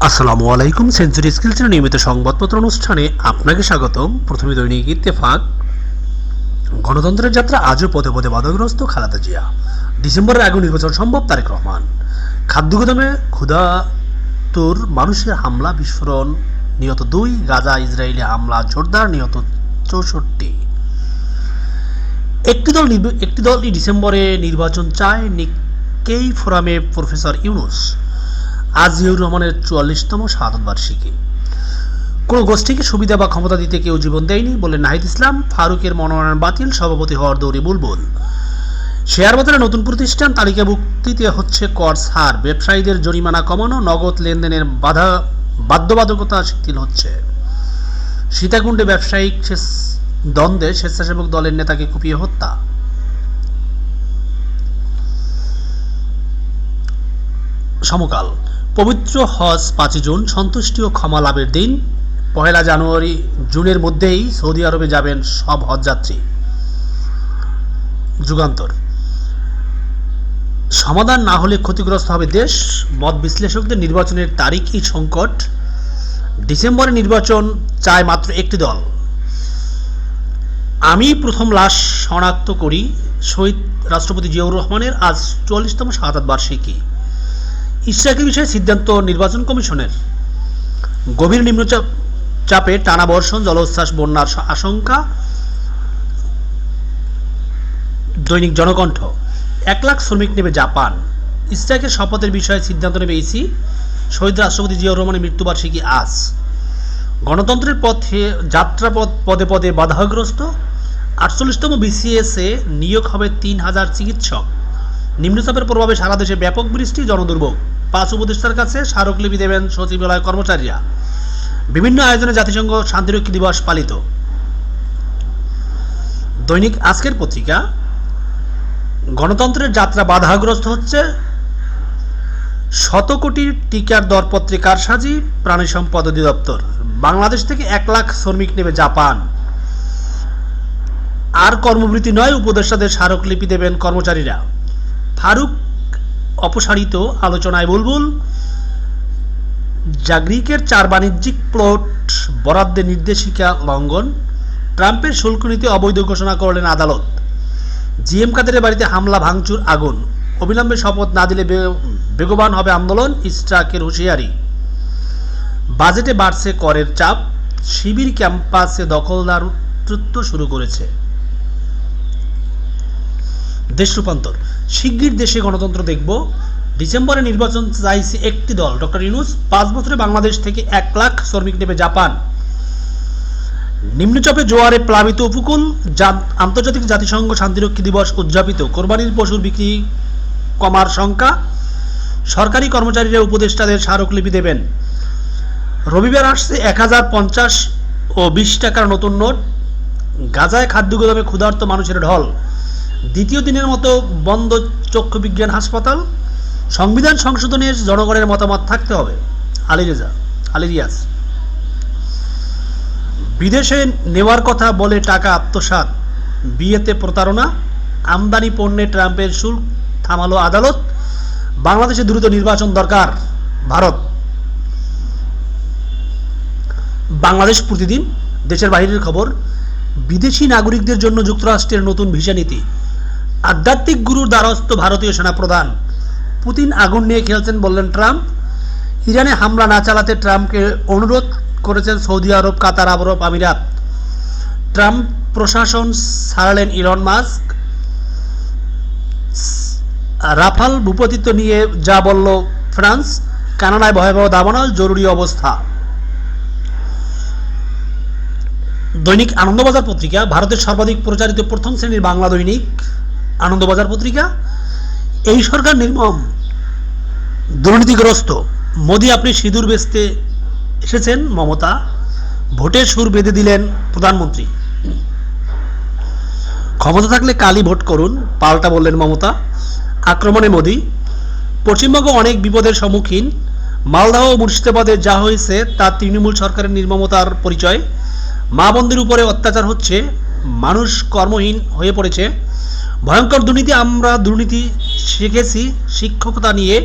আসসালামু আলাইকুম সেঞ্চুরি স্কিলসের নিয়মিত সংবাদপত্র অনুষ্ঠানে আপনাকে স্বাগতম। প্রথমে দৈনিক ইত্তেফাক। গণতন্ত্রের যাত্রা আজও পদে পদে বাধাগ্রস্ত খালেদা জিয়া। ডিসেম্বরের আগে নির্বাচন সম্ভব, তারেক রহমান। খাদ্য গুদামে ক্ষুধা তোর মানুষের হামলা, বিস্ফোরণ। নিহত দুই গাজা ইসরায়েলি হামলা, জোরদার নিহত চৌষট্টি। একটি দল একটি দলই ডিসেম্বরে নির্বাচন চায় নিকেই ফোরামে প্রফেসর ইউনুস। আজ জিয়াউর রহমানের চুয়াল্লিশতম শাহাদত বার্ষিকী। কোনো গোষ্ঠীকে সুবিধা বা ক্ষমতা দিতে কেউ জীবন দেয়নি বলে নাহিদ ইসলাম ফারুকের মনোনয়ন বাতিল, সভাপতি হওয়ার দৌড়ে বুলবুল। শেয়ার বাজারে নতুন প্রতিষ্ঠান তালিকাভুক্তিতে হচ্ছে কর ছাড়। ব্যবসায়ীদের জরিমানা কমানো, নগদ লেনদেনের বাধা, বাধ্যবাধকতা শিথিল হচ্ছে। সীতাকুণ্ডে ব্যবসায়িক দ্বন্দ্বে স্বেচ্ছাসেবক দলের নেতাকে কুপিয়ে হত্যা। সমকাল পবিত্র হজ পাঁচই জুন, সন্তুষ্টি ও ক্ষমা লাভের দিন। পহেলা জানুয়ারি, জুনের মধ্যেই সৌদি আরবে যাবেন সব হজযাত্রী। যুগান্তর। সমাধান না হলে ক্ষতিগ্রস্ত হবে দেশ। মত বিশ্লেষকদের নির্বাচনের তারিখই সংকট। ডিসেম্বরে নির্বাচন চায় মাত্র একটি দল। আমি প্রথম লাশ শনাক্ত করি। শহীদ রাষ্ট্রপতি জিয়াউর রহমানের আজ চুয়াল্লিশতম শাহাদাত বার্ষিকী ইসরায়েলি বিষয়ে সিদ্ধান্ত নির্বাচন কমিশনের। গভীর নিম্নচাপ চাপে টানা বর্ষণ, জলোচ্ছ্বাস, বন্যার আশঙ্কা, দৈনিক জনকণ্ঠ। এক লাখ শ্রমিক নেবে জাপান। ইসরায়েলের শপথের বিষয়ে সিদ্ধান্ত নেবে ইসি। শহীদ রাষ্ট্রপতি জিয়াউর রহমানের মৃত্যুবার্ষিকী আজ। গণতন্ত্রের পথে, যাত্রাপথ পদে পদে বাধাগ্রস্ত। আটচল্লিশতম বিসিএসে নিয়োগ হবে তিন হাজার চিকিৎসক। নিম্নচাপের প্রভাবে সারা দেশে ব্যাপক বৃষ্টি, জনদুর্ভোগ। পাঁচ উপদেষ্টার কাছে স্মারকলিপি দেবেন সচিবালয় কর্মচারীরা। বিভিন্ন আয়োজনে জাতিসংঘ শান্তিরক্ষী দিবস পালিত। দৈনিক আজকের পত্রিকা, গণতন্ত্রের যাত্রা বাধাগ্রস্ত হচ্ছে। শত কোটি টিকার দরপত্রে কারসাজি, প্রাণী সম্পদ অধিদপ্তর। বাংলাদেশ থেকে এক লাখ শ্রমিক নেবে জাপান। আর কর্মবৃত্তি নয়, উপদেষ্টাদের স্মারকলিপি দেবেন কর্মচারীরা। ফারুক অপসারিত আলোচনায় বুলবুল। জাগরিকের চার বাণিজ্যিক প্লট বরাদ্দের নির্দেশিকা লঙ্ঘন, ট্রাম্পের শুল্ক নীতি অবৈধ ঘোষণা করলেন আদালত। জিএম কাদেরের বাড়িতে হামলা, ভাঙচুর, আগুন। অবিলম্বে শপথ না দিলে বেগবান হবে আন্দোলন, ইস্ট্রাকের হুঁশিয়ারি। বাজেটে বাড়ছে করের চাপ, শিবির ক্যাম্পাসে দখলদার দখলদারত্ব শুরু করেছে। দেশ রূপান্তর। শিগগির দেশে গণতন্ত্র দেখব। ডিসেম্বরে নির্বাচন চাইছে একটি দল। ডক্টর ইউনুস, পাঁচ বছরে বাংলাদেশ থেকে এক লাখ শ্রমিক নেবে জাপান। নিম্নচাপে জোয়ারে প্লাবিত উপকূল আন্তর্জাতিক জাতিসংঘ শান্তিরক্ষী দিবস উদযাপিত। কোরবানির পশুর বিক্রি কমার সংখ্যা সরকারি কর্মচারীরা উপদেষ্টাদের স্মারকলিপি দেবেন। রবিবার আসছে এক হাজার পঞ্চাশ ও বিশ টাকার নতুন নোট। গাজায় খাদ্য গোদামে ক্ষুধার্ত মানুষের ঢল। দ্বিতীয় দিনের মতো বন্ধ চক্ষু বিজ্ঞান হাসপাতাল, সংবিধান সংশোধনের জনগণের মতামত থাকতে হবে। আলী রেজা, আলী রিয়াজ। বিদেশে নেওয়ার কথা বলে টাকা আত্মসাৎ, বিয়েতে প্রতারণা, আমদানি পণ্যে ট্রাম্পের শুল্ক, থামালো আদালত, বাংলাদেশে দ্রুত নির্বাচন দরকার, ভারত। বাংলাদেশ প্রতিদিন, দেশের বাইরের খবর, বিদেশি নাগরিকদের জন্য যুক্তরাষ্ট্রের নতুন ভিসা নীতি। আধ্যাত্মিক গুরুর দ্বারস্থ ভারতীয় সেনা প্রধান পুতিন আগুন নিয়ে খেলছেন বললেন ট্রাম্প। ইরানে হামলা না চালাতে ট্রাম্পকে অনুরোধ করেছেন সৌদি আরব, কাতার আরব আমিরাত। ট্রাম্প প্রশাসন ছাড়লেন ইলন মাস্ক। রাফাল ভূপতিত্ব নিয়ে যা বলল ফ্রান্স, কানাডায় ভয়াবহ দাবানল, জরুরি অবস্থা। দৈনিক আনন্দবাজার পত্রিকা, ভারতের সর্বাধিক প্রচারিত প্রথম শ্রেণির বাংলা দৈনিক। আনন্দবাজার পত্রিকা, এই সরকার নির্মম, দুর্নীতিগ্রস্ত। মোদী আপনি সিঁদুর বেচতে এসেছেন, মমতা। ভোটের সুর বেঁধে দিলেন প্রধানমন্ত্রী। ক্ষমতা থাকলে কালই ভোট করুন, পাল্টা বললেন মমতা। আক্রমণে মোদী। পশ্চিমবঙ্গ অনেক বিপদের সম্মুখীন। মালদহ ও মুর্শিদাবাদে যা হয়েছে, তা তৃণমূল সরকারের নির্মমতার পরিচয়। মা বোনদের উপরে অত্যাচার হচ্ছে, মানুষ কর্মহীন হয়ে পড়েছে। ভয়ঙ্কর দুর্নীতি আমরা দুর্নীতি শিখেছি শিক্ষকতা নিয়ে